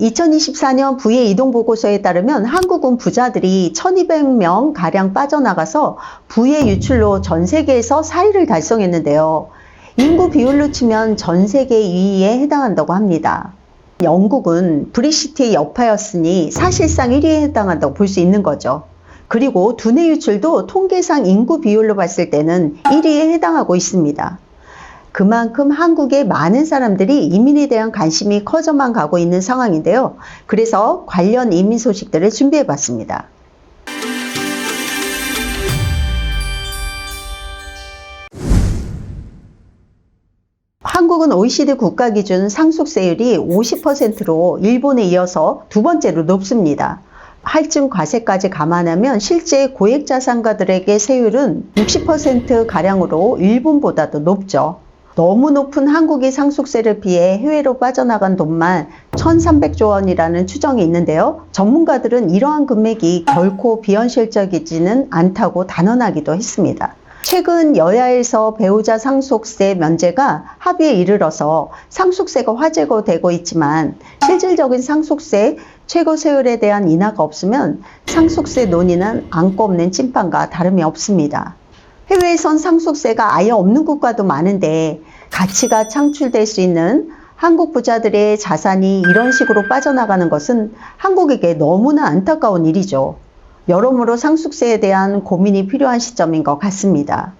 2024년 부의 이동 보고서에 따르면 한국은 부자들이 1200명 가량 빠져나가서 부의 유출로 전 세계에서 4위를 달성했는데요. 인구 비율로 치면 전 세계 2위에 해당한다고 합니다. 영국은 브리시트의 여파였으니 사실상 1위에 해당한다고 볼 수 있는 거죠. 그리고 두뇌 유출도 통계상 인구 비율로 봤을 때는 1위에 해당하고 있습니다. 그만큼 한국의 많은 사람들이 이민에 대한 관심이 커져만 가고 있는 상황인데요. 그래서 관련 이민 소식들을 준비해 봤습니다. 한국은 OECD 국가 기준 상속세율이 50%로 일본에 이어서 두 번째로 높습니다. 할증 과세까지 감안하면 실제 고액 자산가들에게 세율은 60% 가량으로 일본보다도 높죠. 너무 높은 한국의 상속세를 피해 해외로 빠져나간 돈만 1,300조 원이라는 추정이 있는데요. 전문가들은 이러한 금액이 결코 비현실적이지는 않다고 단언하기도 했습니다. 최근 여야에서 배우자 상속세 면제가 합의에 이르러서 상속세가 화제가 되고 있지만 실질적인 상속세 최고 세율에 대한 인하가 없으면 상속세 논의는 안고 없는 찐빵과 다름이 없습니다. 해외에선 상속세가 아예 없는 국가도 많은데 가치가 창출될 수 있는 한국 부자들의 자산이 이런 식으로 빠져나가는 것은 한국에게 너무나 안타까운 일이죠. 여러모로 상속세에 대한 고민이 필요한 시점인 것 같습니다.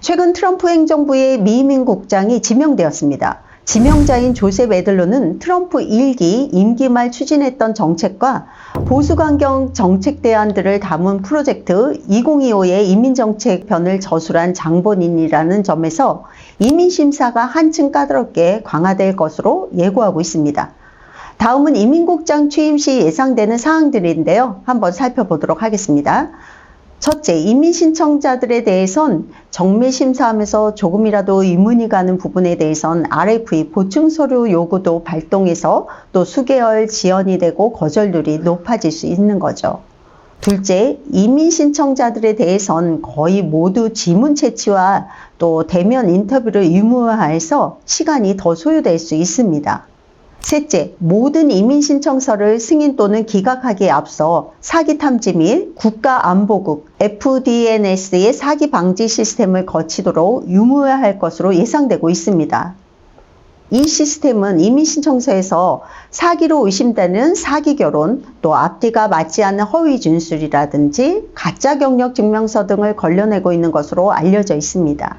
최근 트럼프 행정부의 미이민 국장이 지명되었습니다. 지명자인 조셉 에들로는 트럼프 1기 임기 말 추진했던 정책과 보수강경 정책 대안들을 담은 프로젝트 2025의 이민정책 편을 저술한 장본인이라는 점에서 이민심사가 한층 까다롭게 강화될 것으로 예고하고 있습니다. 다음은 이민국장 취임 시 예상되는 사항들인데요. 한번 살펴보도록 하겠습니다. 첫째, 이민 신청자들에 대해선 정밀 심사하면서 조금이라도 의문이 가는 부분에 대해선 RFE 보충 서류 요구도 발동해서 또 수개월 지연이 되고 거절률이 높아질 수 있는 거죠. 둘째, 이민 신청자들에 대해선 거의 모두 지문 채취와 또 대면 인터뷰를 의무화해서 시간이 더 소요될 수 있습니다. 셋째, 모든 이민 신청서를 승인 또는 기각하기에 앞서 사기 탐지 및 국가안보국 FDNS의 사기 방지 시스템을 거치도록 유무화할 것으로 예상되고 있습니다. 이 시스템은 이민 신청서에서 사기로 의심되는 사기 결혼, 또 앞뒤가 맞지 않는 허위 진술이라든지 가짜 경력 증명서 등을 걸려내고 있는 것으로 알려져 있습니다.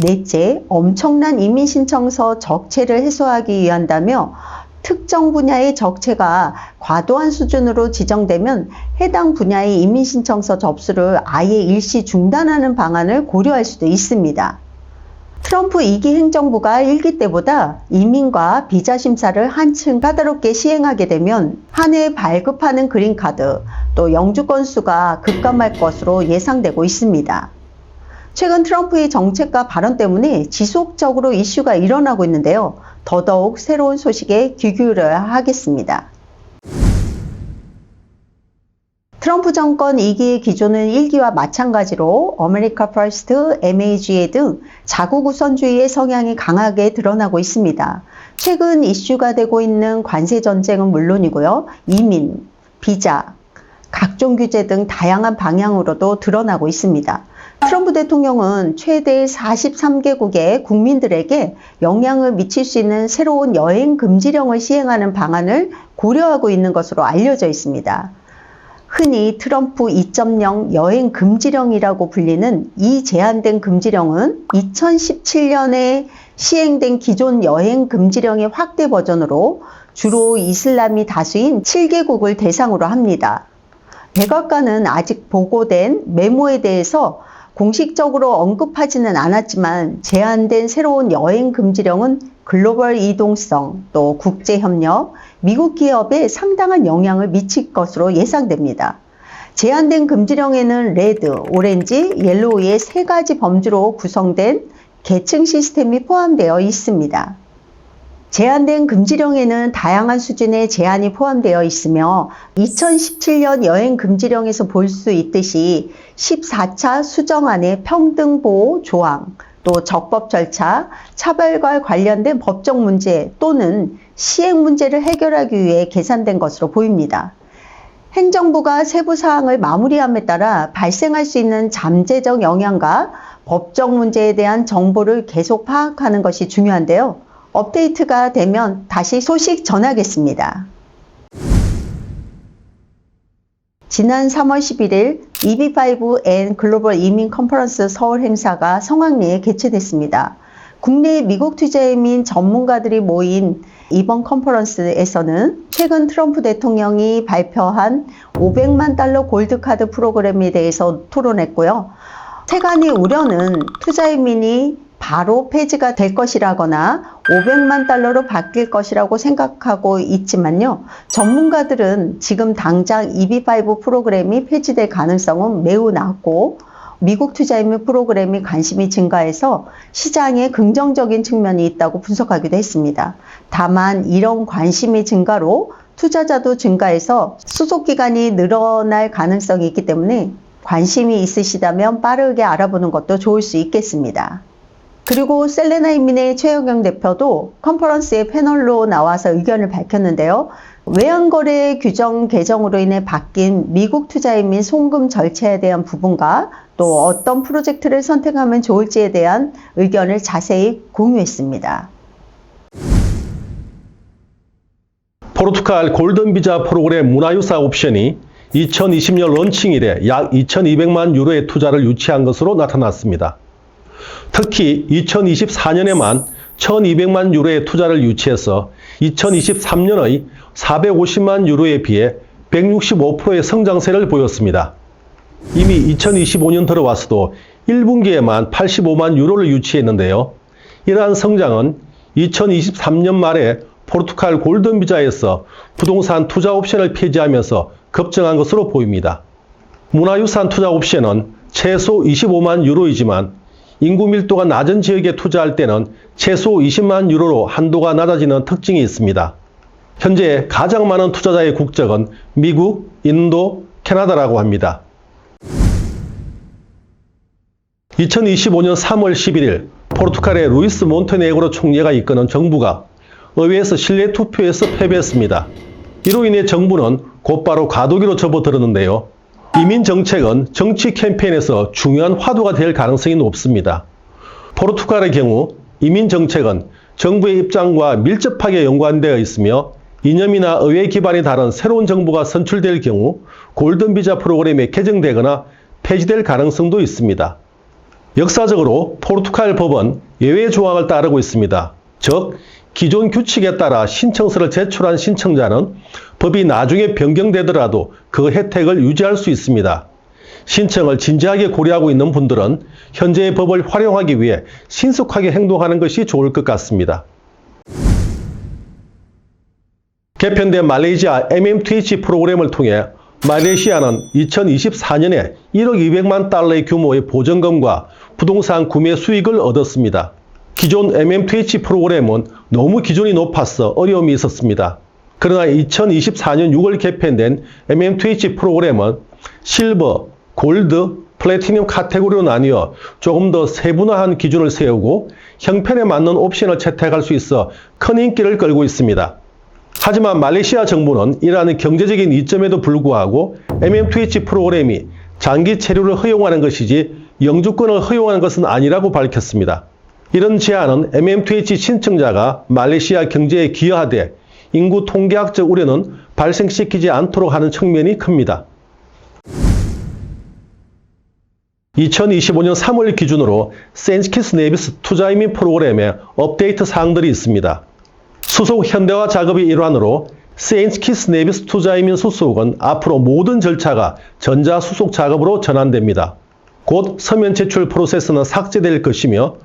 넷째, 엄청난 이민 신청서 적체를 해소하기 위한다며 특정 분야의 적체가 과도한 수준으로 지정되면 해당 분야의 이민 신청서 접수를 아예 일시 중단하는 방안을 고려할 수도 있습니다. 트럼프 2기 행정부가 1기 때보다 이민과 비자 심사를 한층 까다롭게 시행하게 되면 한 해 발급하는 그린카드 또 영주권 수가 급감할 것으로 예상되고 있습니다. 최근 트럼프의 정책과 발언 때문에 지속적으로 이슈가 일어나고 있는데요. 더더욱 새로운 소식에 귀 기울여야 하겠습니다. 트럼프 정권 2기의 기조는 1기와 마찬가지로 아메리카 퍼스트, MAGA 등 자국 우선주의의 성향이 강하게 드러나고 있습니다. 최근 이슈가 되고 있는 관세 전쟁은 물론이고요. 이민, 비자, 각종 규제 등 다양한 방향으로도 드러나고 있습니다. 트럼프 대통령은 최대 43개국의 국민들에게 영향을 미칠 수 있는 새로운 여행 금지령을 시행하는 방안을 고려하고 있는 것으로 알려져 있습니다. 흔히 트럼프 2.0 여행 금지령이라고 불리는 이 제한된 금지령은 2017년에 시행된 기존 여행 금지령의 확대 버전으로 주로 이슬람이 다수인 7개국을 대상으로 합니다. 백악관은 아직 보고된 메모에 대해서 공식적으로 언급하지는 않았지만 제한된 새로운 여행 금지령은 글로벌 이동성, 또 국제협력, 미국 기업에 상당한 영향을 미칠 것으로 예상됩니다. 제한된 금지령에는 레드, 오렌지, 옐로우의 세 가지 범주로 구성된 계층 시스템이 포함되어 있습니다. 제한된 금지령에는 다양한 수준의 제한이 포함되어 있으며 2017년 여행 금지령에서 볼 수 있듯이 14차 수정안의 평등보호 조항, 또 적법 절차, 차별과 관련된 법적 문제 또는 시행 문제를 해결하기 위해 계산된 것으로 보입니다. 행정부가 세부 사항을 마무리함에 따라 발생할 수 있는 잠재적 영향과 법적 문제에 대한 정보를 계속 파악하는 것이 중요한데요. 업데이트가 되면 다시 소식 전하겠습니다. 지난 3월 11일 EB5N 글로벌 이민 컨퍼런스 서울 행사가 성황리에 개최됐습니다. 국내 미국 투자의 민 전문가들이 모인 이번 컨퍼런스에서는 최근 트럼프 대통령이 발표한 500만 달러 골드카드 프로그램에 대해서 토론했고요. 세간의 우려는 투자이민이 바로 폐지가 될 것이라거나 500만 달러로 바뀔 것이라고 생각하고 있지만요. 전문가들은 지금 당장 EB5 프로그램이 폐지될 가능성은 매우 낮고 미국 투자이민 프로그램이 관심이 증가해서 시장에 긍정적인 측면이 있다고 분석하기도 했습니다. 다만 이런 관심의 증가로 투자자도 증가해서 수속 기간이 늘어날 가능성이 있기 때문에 관심이 있으시다면 빠르게 알아보는 것도 좋을 수 있겠습니다. 그리고 셀레나 인민의 최영경 대표도 컨퍼런스의 패널로 나와서 의견을 밝혔는데요. 외환거래 규정 개정으로 인해 바뀐 미국 투자인민 송금 절차에 대한 부분과 또 어떤 프로젝트를 선택하면 좋을지에 대한 의견을 자세히 공유했습니다. 포르투갈 골든비자 프로그램 문화유사 옵션이 2020년 런칭 이래 약 2200만 유로의 투자를 유치한 것으로 나타났습니다. 특히 2024년에만 1200만 유로의 투자를 유치해서 2023년의 450만 유로에 비해 165%의 성장세를 보였습니다. 이미 2025년 들어와서도 1분기에만 85만 유로를 유치했는데요. 이러한 성장은 2023년 말에 포르투갈 골든비자에서 부동산 투자 옵션을 폐지하면서 급증한 것으로 보입니다. 문화유산 투자 옵션은 최소 25만 유로이지만 인구 밀도가 낮은 지역에 투자할 때는 최소 20만 유로로 한도가 낮아지는 특징이 있습니다. 현재 가장 많은 투자자의 국적은 미국, 인도, 캐나다라고 합니다. 2025년 3월 11일 포르투갈의 루이스 몬테네그로 총리가 이끄는 정부가 의회에서 신뢰 투표에서 패배했습니다. 이로 인해 정부는 곧바로 과도기로 접어들었는데요. 이민 정책은 정치 캠페인에서 중요한 화두가 될 가능성이 높습니다. 포르투갈의 경우 이민 정책은 정부의 입장과 밀접하게 연관되어 있으며 이념이나 의회 기반이 다른 새로운 정부가 선출될 경우 골든비자 프로그램이 개정되거나 폐지될 가능성도 있습니다. 역사적으로 포르투갈 법은 예외 조항을 따르고 있습니다. 즉, 기존 규칙에 따라 신청서를 제출한 신청자는 법이 나중에 변경되더라도 그 혜택을 유지할 수 있습니다. 신청을 진지하게 고려하고 있는 분들은 현재의 법을 활용하기 위해 신속하게 행동하는 것이 좋을 것 같습니다. 개편된 말레이시아 MMTH 프로그램을 통해 말레이시아는 2024년에 1억 200만 달러의 규모의 보전금과 부동산 구매 수익을 얻었습니다. 기존 MMTH 프로그램은 너무 기준이 높아서 어려움이 있었습니다. 그러나 2024년 6월 개편된 MMTH 프로그램은 실버, 골드, 플래티늄 카테고리로 나뉘어 조금 더 세분화한 기준을 세우고 형편에 맞는 옵션을 채택할 수 있어 큰 인기를 끌고 있습니다. 하지만 말레이시아 정부는 이러한 경제적인 이점에도 불구하고 MMTH 프로그램이 장기 체류를 허용하는 것이지 영주권을 허용하는 것은 아니라고 밝혔습니다. 이런 제안은 MMTH 신청자가 말레이시아 경제에 기여하되 인구 통계학적 우려는 발생시키지 않도록 하는 측면이 큽니다. 2025년 3월 기준으로 센스키스 네비스 투자이민 프로그램에 업데이트 사항들이 있습니다. 수속 현대화 작업의 일환으로 세인스키스 네비스 투자이민 수속은 앞으로 모든 절차가 전자 수속 작업으로 전환됩니다. 곧 서면 제출 프로세스는 삭제될 것이며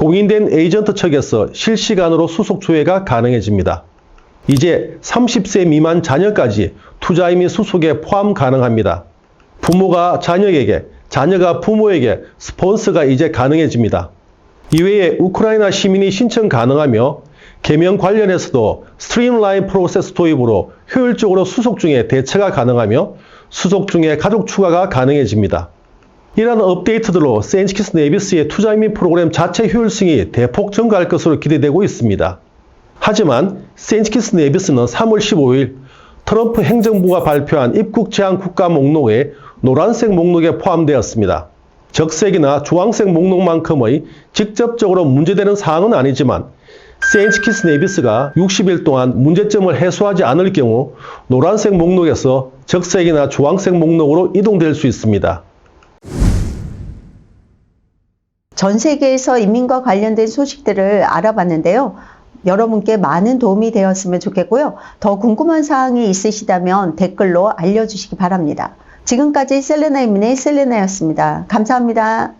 공인된 에이전트 측에서 실시간으로 수속 조회가 가능해집니다. 이제 30세 미만 자녀까지 투자이민 수속에 포함 가능합니다. 부모가 자녀에게, 자녀가 부모에게 스폰서가 이제 가능해집니다. 이외에 우크라이나 시민이 신청 가능하며 개명 관련해서도 스트림라인 프로세스 도입으로 효율적으로 수속 중에 대처가 가능하며 수속 중에 가족 추가가 가능해집니다. 이러한 업데이트들로 센치키스 네비스의 투자 이민 프로그램 자체 효율성이 대폭 증가할 것으로 기대되고 있습니다. 하지만 센치키스 네비스는 3월 15일 트럼프 행정부가 발표한 입국 제한 국가 목록에 노란색 목록에 포함되었습니다. 적색이나 주황색 목록만큼의 직접적으로 문제되는 사항은 아니지만 센치키스 네비스가 60일 동안 문제점을 해소하지 않을 경우 노란색 목록에서 적색이나 주황색 목록으로 이동될 수 있습니다. 전 세계에서 이민과 관련된 소식들을 알아봤는데요. 여러분께 많은 도움이 되었으면 좋겠고요. 더 궁금한 사항이 있으시다면 댓글로 알려주시기 바랍니다. 지금까지 셀레나 이민의 셀레나였습니다. 감사합니다.